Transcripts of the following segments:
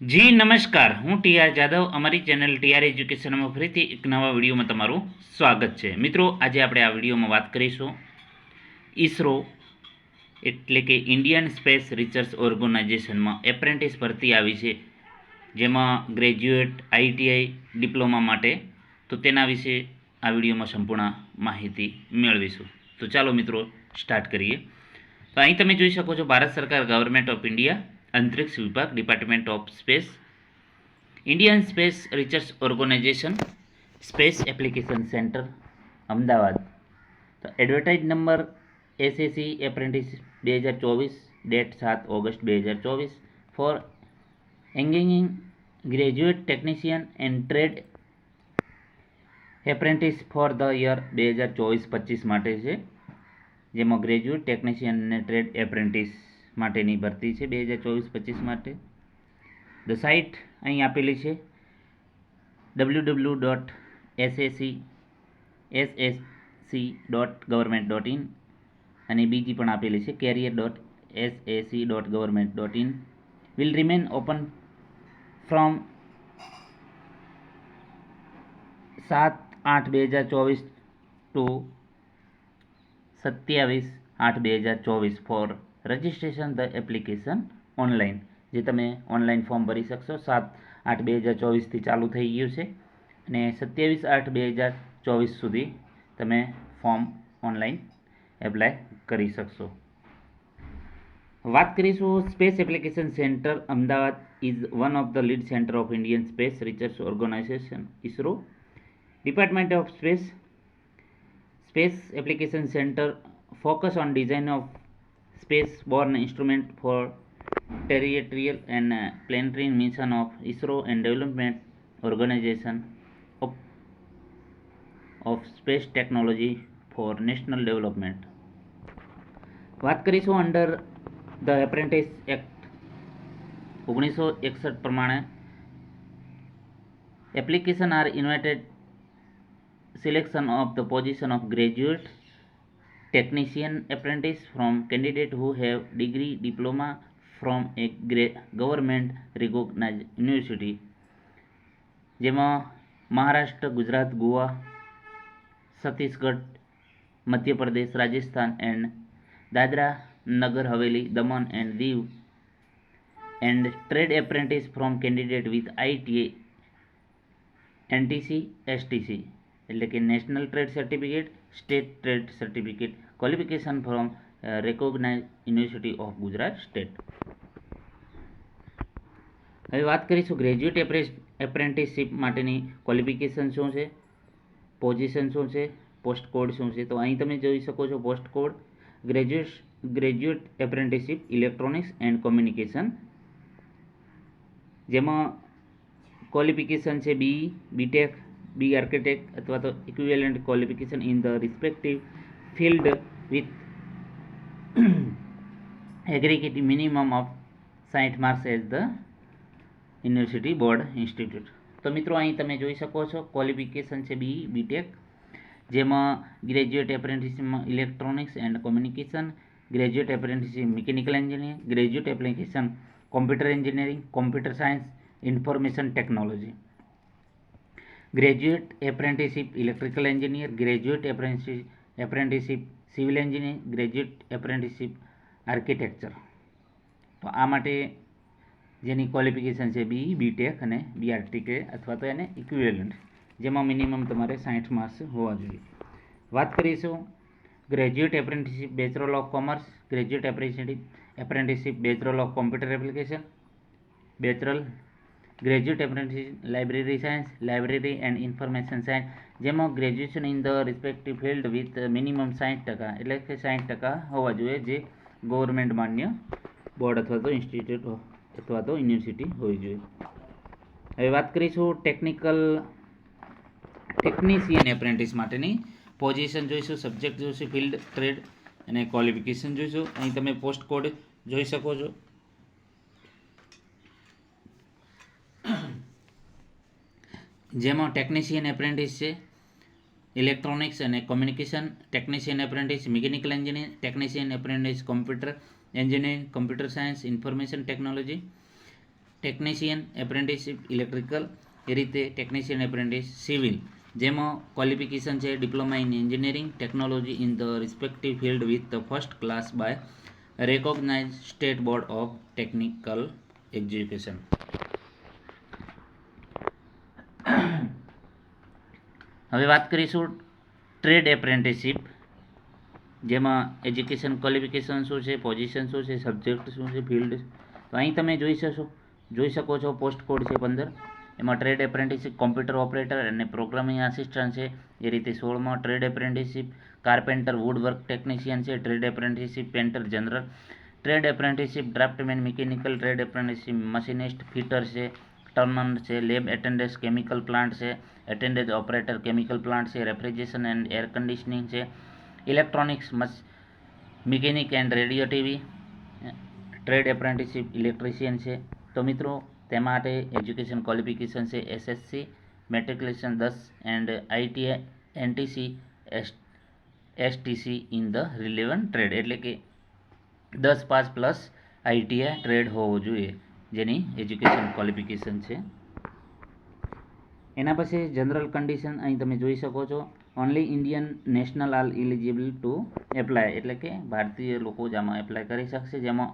જી, નમસ્કાર. હું T R Jadav. અમારી ચેનલ ટીઆર એજ્યુકેશનમાં ફરીથી એક નવા વિડીયોમાં તમારું સ્વાગત છે. મિત્રો, આજે આપણે આ વિડીયોમાં વાત કરીશું ઈસરો, એટલે કે ઇન્ડિયન સ્પેસ રિસર્ચ ઓર્ગેનાઇઝેશનમાં એપ્રેન્ટિસ ભરતી આવી છે, જેમાં ગ્રેજ્યુએટ આઈટીઆઈ ડિપ્લોમા માટે. તો તેના વિશે આ વિડીયોમાં સંપૂર્ણ માહિતી મેળવીશું. તો ચાલો મિત્રો, સ્ટાર્ટ કરીએ. તો અહીં તમે જોઈ શકો છો, ભારત સરકાર, ગવર્મેન્ટ ઓફ ઇન્ડિયા અંતરિક્ષ વિભાગ department of space Indian space research organisation space application centre Ahmedabad. તો એડવર્ટાઇઝ નંબર એસએસસી એપ્રેન્ટિસ બે હજાર ચોવીસ ડેટ સાત ઓગસ્ટ બે હજાર ચોવીસ for engaging graduate technician and trade apprentice for the year બે હજાર ચોવીસ પચીસ માટે છે, જેમાં ગ્રેજ્યુએટ ટેકનિશિયન અને ટ્રેડ એપ્રેન્ટિસ માટેની ભરતી છે બે હજાર ચોવીસ પચીસ માટે. ધ સાઇટ અહીં આપેલી છે. W W dot SSC SSC dot government dot in અને બીજી પણ આપેલી છે career dot SSC dot government dot in will remain open from સાત આઠ બે હજાર ચોવીસ ટુ સત્યાવીસ આઠ બે હજાર ચોવીસ for registration the application online જે તમે ઓનલાઈન ફોર્મ ભરી શકશો. સાત આઠ બે હજાર ચોવીસથી ચાલુ થઈ ગયું છે. અને સત્યાવીસ આઠ બે હજાર ચોવીસ સુધી તમે ફોર્મ ઓનલાઈન એપ્લાય કરી શકશો. વાત કરીશું space application centre Ahmedabad. Is one of the lead centre of Indian space research organisation ISRO department of space space application centre focus on design of space-borne instrument for terrestrial and uh, planetary mission of ISRO and development organization of, of space technology for national development. વાત કરીશું under the apprentice act ઓગણીસો એકસઠ પ્રમાણે application are invited selection of the position of graduate Technician apprentice from candidate who have degree diploma from a ગ્રે government recognized university. જેમાં Maharashtra, Gujarat, Goa, Chhattisgarh, Madhya Pradesh, Rajasthan and Dadra Nagar, Haveli, Daman and Diu and trade apprentice from candidate with ITI NTC STC એટલે કે national trade certificate state trade certificate qualification from recognized university of Gujarat state હવે વાત કરીશું graduate apprenticeship માટેની qualification શું છે? Position શું છે? પોસ્ટ કોડ શું છે? તો અહીં તમે જોઈ શકો છો post code graduate graduate apprenticeship electronics and communication જેમાં ક્વોલિફિકેશન છે બી બીટેક બી આર્કિટેક્ટ અથવા તો equivalent qualification in the respective field with aggregate minimum of સાઠ marks as the university board institute તો મિત્રો, અહીં તમે જોઈ શકો છો ક્વોલિફિકેશન છે બી બીટેક જેમાં graduate એપ્રેન્ટિસમાં electronics and communication graduate apprenticeship mechanical engineering graduate application computer engineering computer science information technology graduate apprenticeship electrical engineer graduate apprenticeship apprenticeship, civil engineer graduate apprenticeship architecture. તો આ માટે જેની qualification છે B BTech અને બીઆરટીકે અથવા તો એને equivalent જેમાં મિનિમમ તમારે સાઠ માર્ક્સ હોવા જોઈએ. વાત કરીશું graduate apprenticeship bachelor of commerce graduate apprenticeship apprenticeship bachelor of computer application bachelor graduate apprentice library science library and information science જેમાં graduation in the respective field with minimum સાઠ ટકા, એટલે કે સાઠ ટકા હોવા જોઈએ, જે ગવર્મેન્ટ માન્ય બોર્ડ અથવા તો ઇન્સ્ટિટ્યૂટ અથવા તો યુનિવર્સિટી હોવી જોઈએ. હવે વાત કરીશું ટેકનિકલ ટેકનિશિયન એપ્રેન્ટિસ માટેની પોઝિશન જોઈશું સબ્જેક્ટ જોઈશું ફિલ્ડ ટ્રેડ અને ક્વોલિફિકેશન જોઈશું. અહીં તમે પોસ્ટ કોડ જોઈ શકો છો. જેમાં ટેકનિશિયન એપ્રેન્ટિસ છે ઇલેક્ટ્રોનિક્સ અને communication technician apprentice mechanical engineer technician apprentice computer engineering computer science information technology technician apprenticeship electrical એ રીતે ટેકનિશિયન એપ્રેન્ટિસ સિવિલ જેમાં ક્વોલિફિકેશન છે diploma in engineering technology in the respective field with the first class by recognise state board of technical education હવે વાત કરીશું trade apprenticeship જેમાં education qualification શું છે position શું છે સબ્જેક્ટ શું છે ફિલ્ડ તો અહીં તમે જોઈ શકશો, જોઈ શકો છો પોસ્ટ કોડ છે પંદર. એમાં ટ્રેડ એપ્રેન્ટિસશીપ કોમ્પ્યુટર ઓપરેટર અને પ્રોગ્રામિંગ આસિસ્ટન્ટ છે. એ રીતે સોળમાં trade apprenticeship carpenter wood work technician છે trade apprenticeship painter general trade apprenticeship draftsman mechanical trade apprenticeship machinist fitter છે. ટર્નર છે, લેબ એટેન્ડન્સ કેમિકલ પ્લાન્ટ છે એટેન્ડેડ ઓપરેટર કેમિકલ પ્લાન્ટ છે, રેફ્રિજરેશન એન્ડ એર કન્ડિશનિંગ છે, electronics mechanic and radio TV, trade apprenticeship electrician છે. તો મિત્રો, તે માટે એજ્યુકેશન ક્વોલિફિકેશન છે, એસએસસી, મેટ્રિક્યુલેશન દસ, and ITI NTC, S, STC in the relevant trade. એટલે કે દસ પાસ પ્લસ આઈટીઆઈ ટ્રેડ હોવો જોઈએ. જેની એજ્યુકેશન ક્વોલિફિકેશન છે. એના પછી જનરલ કન્ડિશન અહીં તમે જોઈ શકો છો. Only Indian national are eligible to apply એટલે કે ભારતીય લોકો જ આમાં એપ્લાય કરી શકશે. જેમાં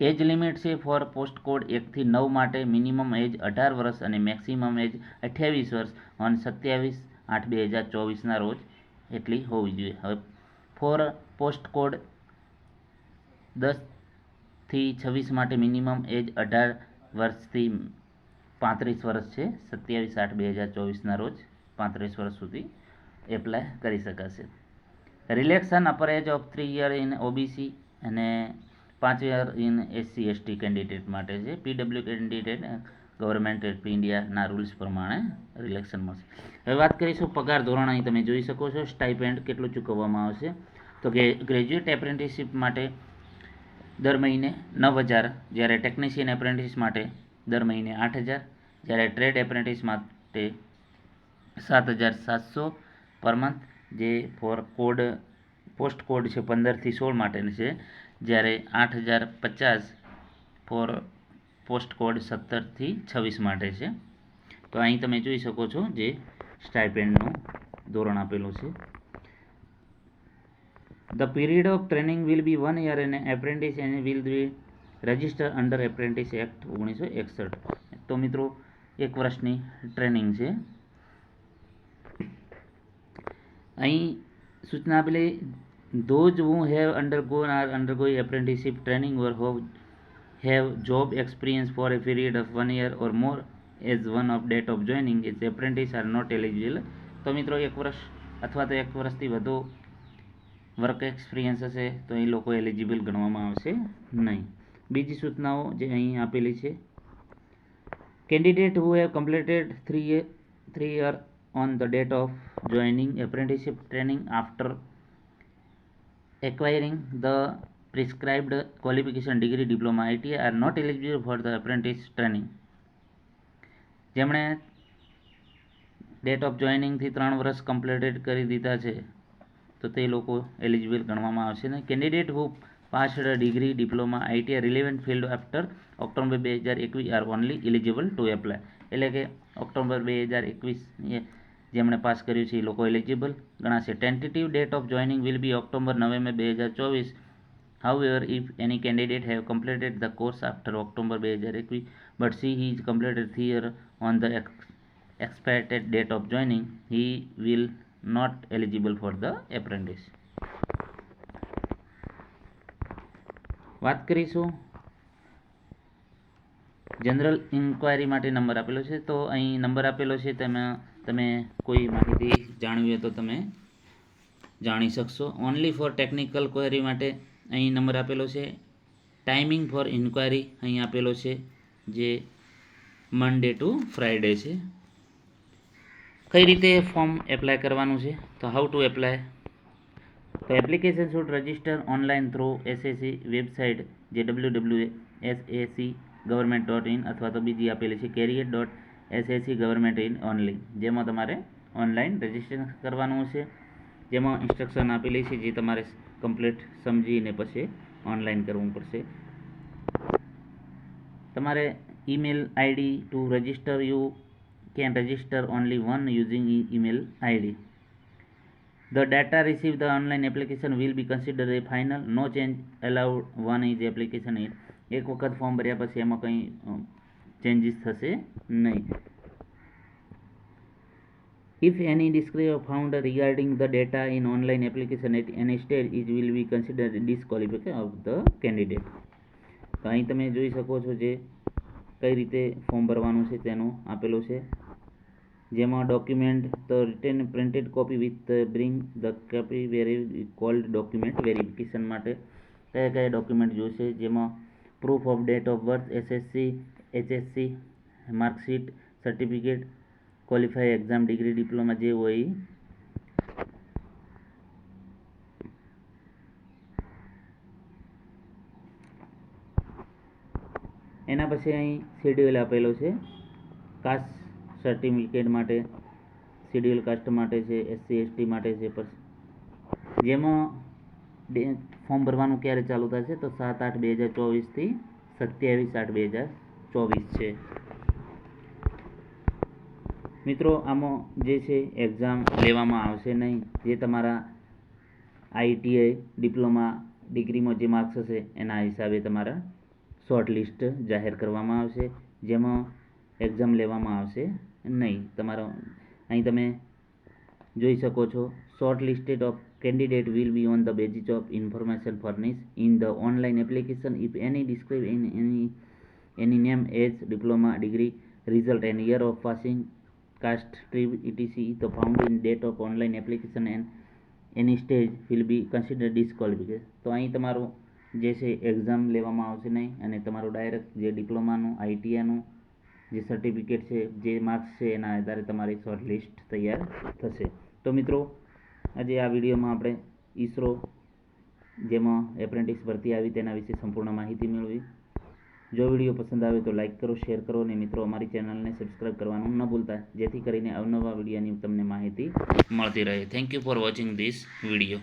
એજ લિમિટ છે ફોર પોસ્ટ કોડ એકથી નવ માટે મિનિમમ એજ અઢાર વર્ષ અને મેક્સિમમ એજ અઠ્યાવીસ વર્ષ. અને સત્યાવીસ આઠ બે હજાર ચોવીસના રોજ એટલી હોવી જોઈએ. હવે ફોર પોસ્ટ કોડ દસથી છવ્વીસ માટે મિનિમમ એજ અઢાર વર્ષથી પાંત્રીસ વર્ષ છે. સત્યાવીસ આઠ બે હજાર ચોવીસના રોજ પાંત્રીસ વર્ષ સુધી એપ્લાય કરી શકાશે. Relaxation upper age of three year in OBC અને પાંચ year in SC ST candidate માટે છે. પીડબ્લ્યુ કેન્ડિડેટ ગવર્મેન્ટ ઓફ ઇન્ડિયાના રૂલ્સ પ્રમાણે રિલેક્શન મળશે. હવે વાત કરીશું પગાર ધોરણ અહીં તમે જોઈ શકો છો. સ્ટાઇપેન્ડ કેટલું ચૂકવવામાં આવશે? તો કે ગ્રેજ્યુએટ એપ્રેન્ટિસશીપ માટે દર મહિને નવ હજાર જ્યારે ટેકનિશિયન એપ્રેન્ટિસ માટે દર મહિને આઠ હજાર, જ્યારે ટ્રેડ એપ્રેન્ટિસ માટે સાત હજાર સાતસો પર મંથ જે ફોર કોડ પોસ્ટ કોડ છે પંદરથી સોળ માટેની છે, જ્યારે આઠ હજાર પચાસ ફોર પોસ્ટ કોડ સત્તરથી છવ્વીસ માટે છે. તો અહીં તમે જોઈ શકો છો જે સ્ટાઇપેન્ડનું ધોરણ આપેલું છે. The period of training will be one year and apprentice and will be registered under Apprentice Act ઓગણીસો એકસઠ તો મિત્રો એક વર્ષની ટ્રેનિંગ છે અહીં સૂચના આપેલી those who have undergone or undergoing apprenticeship training or who have job experience for a period of one year or more as one of date of joining its apprentice are not eligible તો મિત્રો એક વર્ષ અથવા તો એક વર્ષથી વધુ work experience હશે તો એ લોકો એલિજિબલ ગણવામાં આવશે નહીં. બીજી સૂચનાઓ જે અહીં આપેલી છે. Candidate who have completed three three year on the date of joining apprenticeship training after acquiring the prescribed qualification degree diploma IT are not eligible for the apprentice training જેમણે ડેટ ઓફ જોઈનિંગથી ત્રણ વર્ષ completed કરી દીધા છે. તો તે લોકો એલિજિબલ ગણવામાં આવશે ને candidate who passed degree diploma ITI relevant field after October બે હજાર એકવીસ are only eligible to apply એટલે કે ઓક્ટોબર બે હજાર એકવીસ જેમણે પાસ કર્યું છે એ લોકો એલિજિબલ ગણાશે. Tentative date of joining will be October November બે હજાર ચોવીસ. However, if any candidate have completed the course after October 2021 but see he is completed three year on the ex- expected date of joining, he will not eligible for the apprentice. વાત કરીશું general inquiry માટે number આપેલો છે. તો અહીં number આપેલો છે તમે તમે કોઈ માહિતી જાણવી હોય તો તમે જાણી શકશો. ઓનલી ફોર ટેકનિકલ ક્વેરી માટે અહીં નંબર આપેલો છે. ટાઈમિંગ ફોર ઇન્ક્વાયરી અહીં આપેલો છે, જે મંડે ટુ ફ્રાઈડે છે. કઈ રીતે ફોર્મ એપ્લાય કરવાનું છે? તો હાઉ ટુ એપ્લાય તો application should register online through SSC website જે W W SSC government dot in અથવા તો બીજી આપેલી છે career dot SSC government in only જેમાં તમારે ઓનલાઈન રજિસ્ટ્રેશન કરવાનું છે. જેમાં ઇન્સ્ટ્રક્શન આપેલી છે જે તમારે કમ્પ્લીટ સમજીને પછી ઓનલાઈન કરવું પડશે. તમારે email ID to register you can register only one using e- email id the data received the online application will be considered a final no change allowed one is application it એક વખત form ભર્યા પછી એમાં કંઈ changes થશે નહીં If any discrepancy found regarding the data in online application at any stage, it will be considered disqualification of the candidate. તો અહીં તમે જોઈ શકો છો જે કઈ રીતે ફોર્મ ભરવાનું છે તેનું આપેલું છે જેમાં ડોક્યુમેન્ટ તો return printed copy with bring the copy very cold document verification માટે કયા કયા ડોક્યુમેન્ટ જોઈશે જેમાં proof of date of birth SSC HSC marksheet certificate qualify exam degree diploma જે હોય એના પછી અહીં શેડ્યુલ આપેલો છે. કાસ્ટ સર્ટિફિકેટ માટે, શેડ્યુલ કાસ્ટ માટે છે એસસી એસટી માટે છે જેમાં ફોર્મ ભરવાનું ક્યારે ચાલુ થશે તો સાત આઠ બે હજાર ચોવીસથી સત્યાવીસ આઠ બે હજાર ચોવીસ છે. મિત્રો, આમાં જે છે એક્ઝામ લેવામાં આવશે નહીં. જે તમારા આઈટીઆઈ ડિપ્લોમા ડિગ્રીમાં જે માર્ક્સ હશે, એના હિસાબે તમારા શોર્ટ લિસ્ટ જાહેર કરવામાં આવશે. જેમાં એક્ઝામ લેવામાં આવશે. નહીં તમારો અહીં તમે જોઈ શકો છો short listed of will be on the basis of information furnished in the online application if any describe in any any name age diploma degree result and year of passing caste tribe etc the found in date of online application and any stage will be considered disqualification તો અહીં તમારું જે છે exam લેવામાં આવશે નહીં અને તમારું ડાયરેક્ટ જે ડિપ્લોમાનું આઈટીઆઈનું જે સર્ટિફિકેટ છે, જે માર્ક્સ છે, એના આધારે તમારી શોર્ટ લિસ્ટ તૈયાર થશે. તો મિત્રો, આજે આ વિડીયોમાં આપણે ઈસરો જેમાં એપ્રેન્ટિસ ભરતી આવી તેના વિશે સંપૂર્ણ માહિતી મેળવી. જો વીડિયો પસંદ આવે તો લાઇક કરો શેર કરો અને મિત્રો, અમારી ચેનલને સબસ્ક્રાઇબ કરવાનું ન ભૂલતા. જેથી કરીને અવનવા વિડીયોની તમને માહિતી મળતી રહે. Thank you for watching this video